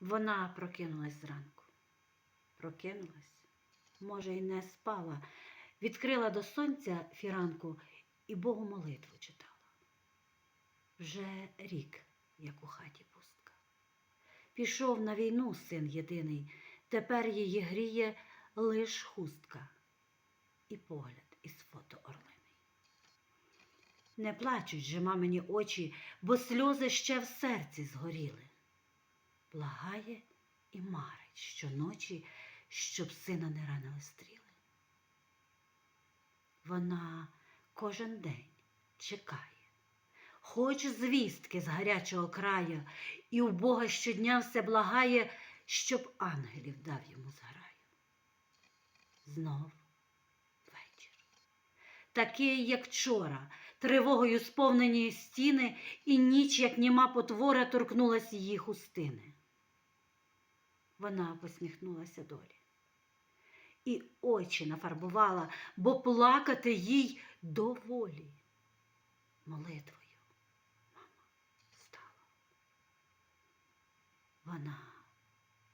Вона прокинулась зранку. Прокинулась, може, й не спала, відкрила до сонця фіранку і Богу молитву читала. Вже рік, як у хаті пустка. Пішов на війну син єдиний, тепер її гріє лиш хустка і погляд із фото орлиний. Не плачуть же мамині очі, бо сльози ще в серці згоріли. Благає і марить щоночі, щоб сина не ранили стріли. Вона кожен день чекає, хоч звістки з гарячого краю, і у Бога щодня все благає, щоб ангелів дав йому зграю. Знов вечір. Такий, як вчора, тривогою сповнені стіни, і ніч, як німа потвора, торкнулась її хустини. Вона посміхнулася долі. І очі нафарбувала, бо плакати їй доволі. Молитвою мама стала. Вона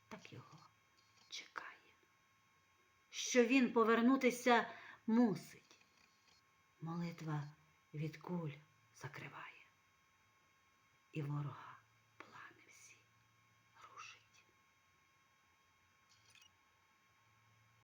так його чекає, що він повернутися мусить. Молитва від куль закриває і ворога